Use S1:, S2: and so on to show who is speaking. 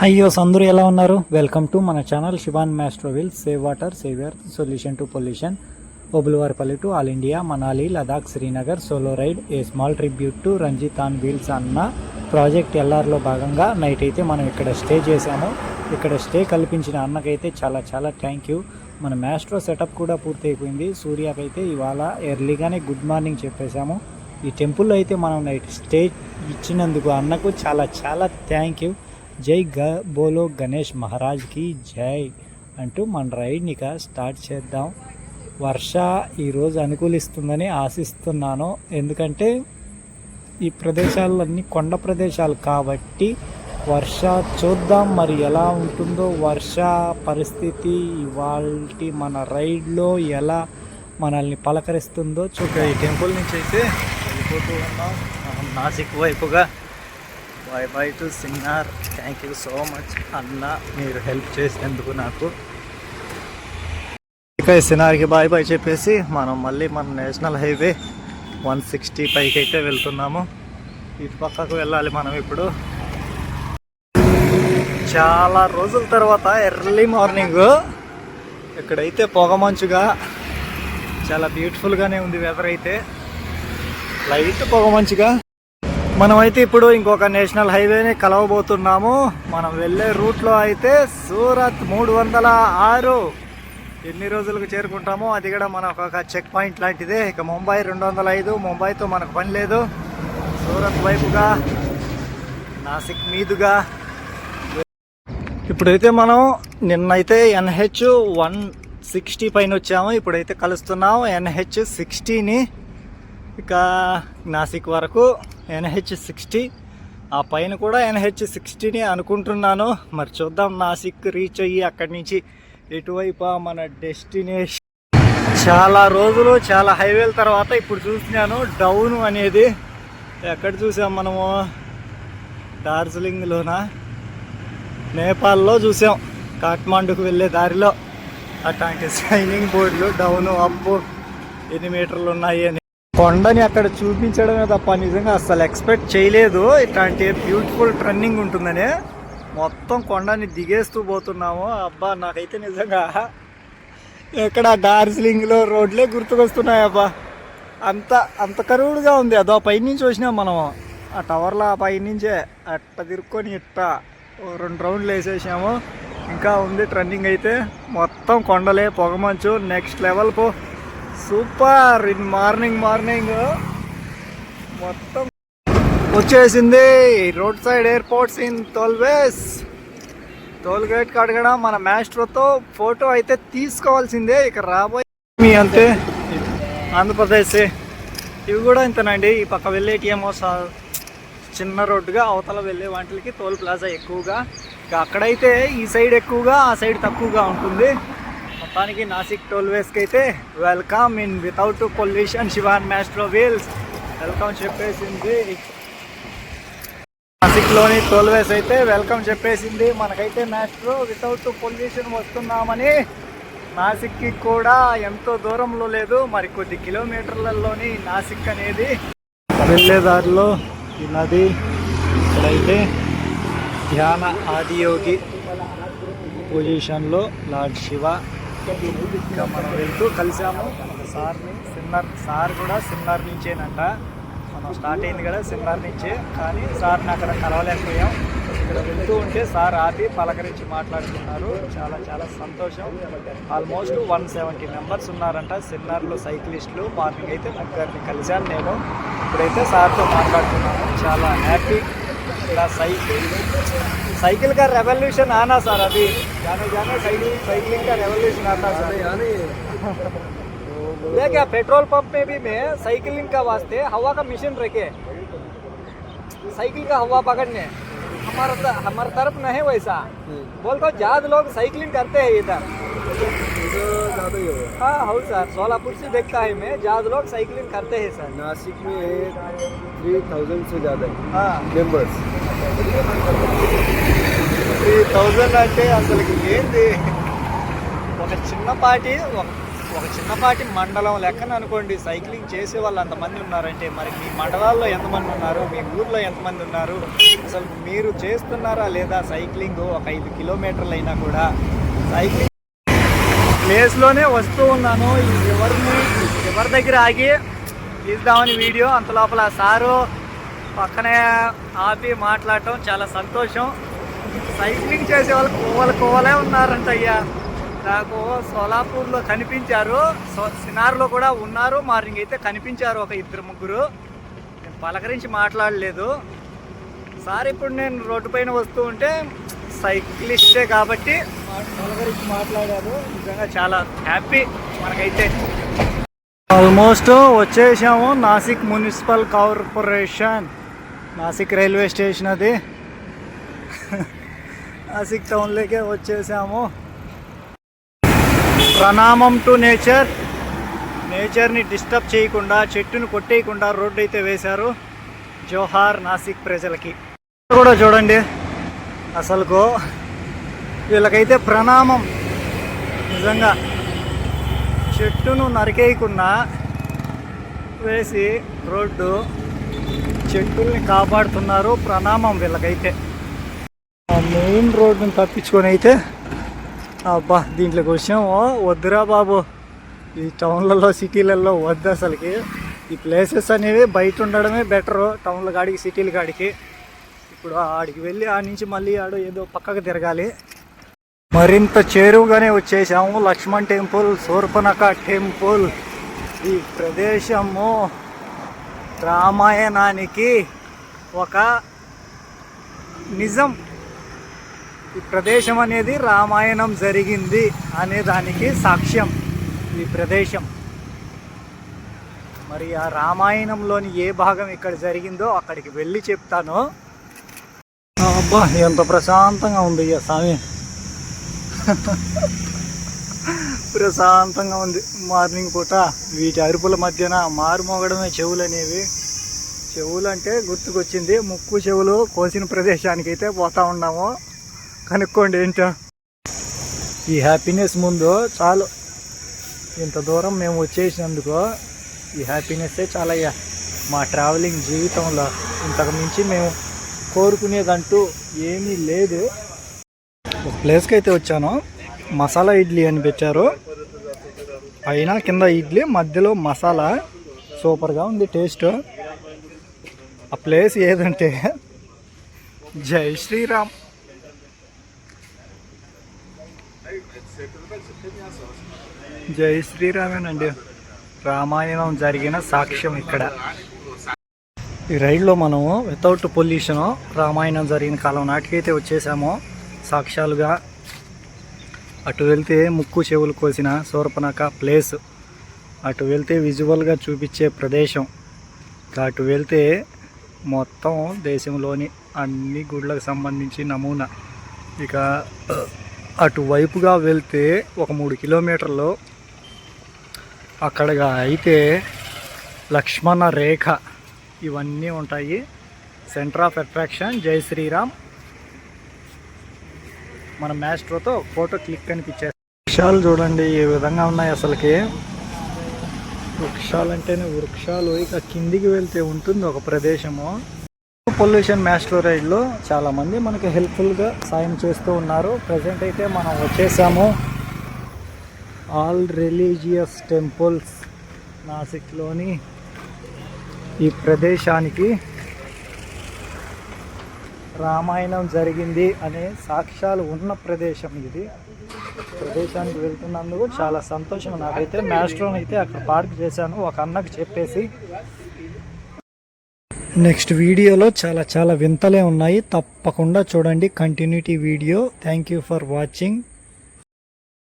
S1: హయ్యోస్ అందరూ ఎలా ఉన్నారు? వెల్కమ్ టు మన channel Shivan maestro wheels save water saviour solution to pollution Obulavaripalli to all India Manali Ladakh Srinagar solo ride a small tribute to Ranjith on wheels అన్న project ఎల్ఆర్లో భాగంగా night అయితే మనం ఇక్కడ స్టే చేశాము. ఇక్కడ stay కల్పించిన అన్నకైతే చాలా చాలా థ్యాంక్ యూ మన మ్యాస్ట్రో సెటప్ కూడా పూర్తయిపోయింది. సూర్యాకైతే సూర్యకైతే ఇవాళ ఎర్లీగానే గుడ్ మార్నింగ్ చెప్పేశాము. ఈ టెంపుల్లో అయితే మనం నైట్ స్టే ఇచ్చినందుకు అన్నకు చాలా చాలా థ్యాంక్ యూ జై గ బోలో గణేష్ మహారాజ్కి జై అంటూ మన రైడ్ని ఇక స్టార్ట్ చేద్దాం. వర్ష ఈరోజు అనుకూలిస్తుందని ఆశిస్తున్నాను. ఎందుకంటే ఈ ప్రదేశాలన్నీ కొండ ప్రదేశాలు కాబట్టి వర్ష చూద్దాం మరి ఎలా ఉంటుందో. వర్ష పరిస్థితి ఇవాళ మన రైడ్లో ఎలా మనల్ని పలకరిస్తుందో చూద్దాం. ఈ టెంపుల్ నుంచి అయితే వెళ్ళిపోతూ ఉన్నాం. నాసిక్ వైపుగా bye bye to Sinnar thank you so much అన్న మీరు హెల్ప్ చేసినందుకు నాకు. ఇక సినార్కి బాయ్ బాయ్ చెప్పేసి మనం మళ్ళీ మన నేషనల్ హైవే వన్ సిక్స్టీ పైకి అయితే వెళ్తున్నాము. ఇటు పక్కకు వెళ్ళాలి మనం ఇప్పుడు. చాలా రోజుల తర్వాత ఎర్లీ మార్నింగ్ ఇక్కడైతే పొగమంచుగా చాలా బ్యూటిఫుల్గానే ఉంది వెదర్ అయితే. లైట్ పొగమంచుగా. మనమైతే ఇప్పుడు ఇంకొక నేషనల్ హైవేని కలవబోతున్నాము. మనం వెళ్ళే రూట్లో అయితే సూరత్ మూడు వందల ఆరు. ఎన్ని రోజులకు చేరుకుంటామో అది కూడా మన ఒక చెక్ పాయింట్ లాంటిదే. ఇక ముంబై రెండు వందల ఐదు ముంబైతో మనకు పని లేదు. సూరత్ వైపుగా నాసిక్ మీదుగా. ఇప్పుడైతే మనం నిన్నైతే ఎన్హెచ్ వన్ సిక్స్టీ పైన వచ్చాము. ఇప్పుడైతే కలుస్తున్నాం ఎన్హెచ్ సిక్స్టీని. ఇక నాసిక్ వరకు ఎన్హెచ్ సిక్స్టీ. ఆ పైన కూడా ఎన్హెచ్ సిక్స్టీని అనుకుంటున్నాను. మరి చూద్దాం నాసిక్ రీచ్ అయ్యి అక్కడి నుంచి ఎటువైపు మన డెస్టినేషన్. చాలా రోజులు చాలా హైవేల తర్వాత ఇప్పుడు చూసినాను డౌన్ అనేది ఎక్కడ చూసాం మనము? డార్జిలింగ్లోనా? నేపాల్లో చూసాం. కాఠ్మాండుకు వెళ్ళే దారిలో. అట్లాంటి సైనింగ్ బోర్డులు డౌన్ అప్ ఎన్ని మీటర్లు ఉన్నాయి అని. కొండని అక్కడ చూపించడమే తప్ప నిజంగా అసలు ఎక్స్పెక్ట్ చేయలేదు. ఇట్లాంటి బ్యూటిఫుల్ ట్రన్నింగ్ ఉంటుందని మొత్తం కొండని దిగేస్తూ పోతున్నాము. అబ్బా నాకైతే నిజంగా ఎక్కడ డార్జిలింగ్లో రోడ్లే గుర్తుకొస్తున్నాయబ్బా. అంత అంత కరువుడుగా ఉంది. అదో పైనుంచి వచ్చినాం మనము. ఆ టవర్లో ఆ పైనుంచే అట్ట తిరుక్కొని ఇట్ట ఓ రెండు రౌండ్లు వేసేసాము. ఇంకా ఉంది ట్రన్నింగ్ అయితే. మొత్తం కొండలే పొగమంచు. నెక్స్ట్ లెవెల్ పో సూపర్. ఇన్ మార్నింగ్ మార్నింగ్ మొత్తం వచ్చేసింది. Road side airports in tollways toll gate కడగడం మన మ్యాస్ట్రోతో ఫోటో అయితే తీసుకోవాల్సిందే. ఇక రాబోయే మీ అంతే. ఆంధ్రప్రదేశ్. ఇవి కూడా ఇంతనండి. ఈ పక్క వెళ్ళేటి ఏమో చిన్న రోడ్డుగా అవతల వెళ్ళే వాటికి టోల్ ప్లాజా ఎక్కువగా. ఇక అక్కడైతే ఈ సైడ్ ఎక్కువగా ఆ సైడ్ తక్కువగా ఉంటుంది. మొత్తానికి నాసిక్ టోల్ వేస్కి అయితే welcome in without pollution Shivan maestro wheels. Welcome చెప్పేసింది. నాసిక్లోని టోల్ వేస్ అయితే వెల్కమ్ చెప్పేసింది. మనకైతే మ్యాస్ట్రో వితౌట్ పొల్యూషన్ వస్తున్నామని నాసిక్కి కూడా ఎంతో దూరంలో లేదు. మరి కొద్ది కిలోమీటర్లలోని నాసిక్ అనేది వెళ్ళే దారిలో ఈ నది. ఇక్కడైతే ధ్యాన ఆదియోగి పొజిషన్లో లార్డ్ శివ ఇంకా మనం వెళ్తూ కలిసాము. సార్ని సిన్నర్ సార్ కూడా సిన్నర్ నుంచేనంట. మనం స్టార్ట్ అయింది కదా సిన్నర్ నుంచే. కానీ సార్ని అక్కడ కలవలేకపోయాం. ఇక్కడ వెళ్తూ ఉంటే సార్ ఆపి పలకరించి మాట్లాడుతున్నారు చాలా చాలా సంతోషం. ఆల్మోస్ట్ వన్ సెవెంటీ మెంబర్స్ ఉన్నారంట సిన్నర్లు సైక్లిస్టులు. మార్నింగ్ అయితే ముగ్గురిని కలిశాను నేను. ఇప్పుడైతే సార్తో మాట్లాడుతున్నాను చాలా హ్యాపీ. ఇలా साइकिल साइकिल का रेवोल्यूशन आना सर अभी। जाने जाने साइकिल साइकिलिंग का रेवोल्यूशन आता सर। ये क्या पेट्रोल पंप में भी मैं साइकिलिंग का वास्ते हवा का मशीन रखे साइकिल का हवा पकड़ने। हमारा हमारे तरफ़ नहीं वैसा। बोलते ज़्यादा लोग साइकिलिंग करते हैं इधर। हाँ हो सर सोलापुर से देखता है मैं ज्यादा लोग साइकिलिंग करते हैं सर
S2: नासिक में थ्री थाउजेंड से ज़्यादा
S1: हाँ
S2: मेंबर्स
S1: త్రీ థౌజండ్ అంటే అసలు ఏంది ఒక చిన్న పార్టీ ఒక ఒక చిన్నపాటి మండలం లెక్కన అనుకోండి సైక్లింగ్ చేసే వాళ్ళు అంతమంది ఉన్నారంటే మరి మీ మండలాల్లో ఎంతమంది ఉన్నారు మీ ఊర్లో ఎంతమంది ఉన్నారు అసలు మీరు చేస్తున్నారా లేదా సైక్లింగ్ ఒక ఐదు కిలోమీటర్లు అయినా కూడా సైక్లింగ్ ప్లేస్లోనే వస్తూ ఉన్నాను. ఎవరిని ఎవరి దగ్గర ఆగి తీద్దామని వీడియో అంత లోపల సారు పక్కనే ఆపి మాట్లాడటం చాలా సంతోషం. సైక్లింగ్ చేసే వాళ్ళు కోవలు కోవలే ఉన్నారంట అయ్యా. నాకు సోలాపూర్లో కనిపించారు. సో సినార్లో కూడా ఉన్నారు. మార్నింగ్ అయితే కనిపించారు ఒక ఇద్దరు ముగ్గురు. నేను పలకరించి మాట్లాడలేదు. సార్ ఇప్పుడు నేను రోడ్డు పైన వస్తూ ఉంటే సైక్లిస్టే కాబట్టి పలకరించి మాట్లాడారు. నిజంగా చాలా హ్యాపీ మనకైతే. ఆల్మోస్ట్ వచ్చేసాము Nashik municipal corporation. Nashik railway station అది. నాసిక్ టౌన్లోకే వచ్చేసాము. ప్రణామం టు నేచర్ నేచర్ని డిస్టర్బ్ చేయకుండా చెట్టును కొట్టేయకుండా రోడ్డు అయితే వేశారు. జోహార్ నాసిక్ ప్రజలకి. కూడా చూడండి. అసలుకు వీళ్ళకైతే ప్రణామం. నిజంగా చెట్టును నరికేయకుండా వేసి రోడ్డు చెట్టుల్ని కాపాడుతున్నారు ప్రణామం వీళ్ళకైతే. ఆ మెయిన్ రోడ్డుని తప్పించుకొని అయితే అబ్బా దీంట్లోకి వచ్చాము వద్దురా బాబు. ఈ టౌన్లలో సిటీలలో వద్దు అసలుకి ఈ ప్లేసెస్ అనేవి బయట ఉండడమే బెటరు. టౌన్ల కాడికి సిటీల కాడికి. ఇప్పుడు ఆడికి వెళ్ళి ఆ నుంచి మళ్ళీ ఆడు ఏదో పక్కకు తిరగాలి. మరింత చేరువుగానే వచ్చేసాము. Lakshman temple Shurpanakha temple. ఈ ప్రదేశము రామాయణానికి ఒక నిజం. ఈ ప్రదేశం అనేది రామాయణం జరిగింది అనే దానికి సాక్ష్యం ఈ ప్రదేశం. మరి ఆ రామాయణంలోని ఏ భాగం ఇక్కడ జరిగిందో అక్కడికి వెళ్ళి చెప్తాను. అబ్బా ఎంత ప్రశాంతంగా ఉంది ఇక స్వామి. ప్రశాంతంగా ఉంది. మార్నింగ్ పూట వీటి అరుపుల మధ్యన మారుమోగడమే చెవులు అనేవి చెవులు అంటే గుర్తుకొచ్చింది. ముక్కు చెవులు కోసిన ప్రదేశానికి అయితే పోతా ఉన్నాము. కనుక్కోండి ఏంటో. ఈ హ్యాపీనెస్ ముందు చాలు. ఇంత దూరం మేము వచ్చేసినందుకు ఈ హ్యాపీనెస్సే చాలయ్యా. మా ట్రావెలింగ్ జీవితంలో ఇంతకు మించి మేము కోరుకునేదంటూ ఏమీ లేదు. ఒక ప్లేస్కి అయితే వచ్చాను. మసాలా ఇడ్లీ అని పెట్టారు. పైన కింద ఇడ్లీ మధ్యలో మసాలా. సూపర్గా ఉంది టేస్ట్. ఆ ప్లేస్ ఏదంటే జై శ్రీరామ్. జై శ్రీరామేనండి. రామాయణం జరిగిన సాక్ష్యం ఇక్కడ. ఈ రైడ్లో మనము వితౌట్ పొల్యూషన్ రామాయణం జరిగిన కాలం నాటికైతే వచ్చేసాము. సాక్ష్యాలుగా అటు వెళ్తే ముక్కు చెవులు కోసిన శూర్పణక ప్లేస్ అటు వెళ్తే విజువల్గా చూపించే ప్రదేశం ఇంకా అటు వెళ్తే మొత్తం దేశంలోని అన్ని గుళ్ళకు సంబంధించి నమూనా. ఇక అటువైపుగా వెళ్తే ఒక మూడు కిలోమీటర్లు. అక్కడగా అయితే లక్ష్మణ రేఖ ఇవన్నీ ఉంటాయి. సెంటర్ ఆఫ్ అట్రాక్షన్ జై శ్రీరామ్. మన మ్యాస్ట్రోతో ఫోటో క్లిక్ కనిపించే వృక్షాలు చూడండి ఏ విధంగా ఉన్నాయి అసలుకి? వృక్షాలు అంటేనే వృక్షాలు. ఇక కిందికి వెళ్తే ఉంటుంది ఒక ప్రదేశము. పొల్యూషన్ మ్యాస్ట్రో రైడ్లో చాలామంది మనకి హెల్ప్ఫుల్గా సాయం చేస్తూ ఉన్నారు. ప్రజెంట్ అయితే మనం వచ్చేసాము. ఆల్ రిలీజియస్ టెంపుల్స్ నాసిక్లోని ఈ ప్రదేశానికి రామాయణం జరిగింది అనే సాక్ష్యాలు ఉన్న ప్రదేశం ఇది. ప్రదేశానికి వెళ్తున్నందుకు చాలా సంతోషం. నాకైతే మ్యాస్ట్రోన్ అయితే అక్కడ పార్క్ చేశాను. ఒక అన్నకు చెప్పేసి. నెక్స్ట్ వీడియోలో చాలా చాలా వింతలే ఉన్నాయి. తప్పకుండా చూడండి. Continuity video thank you for watching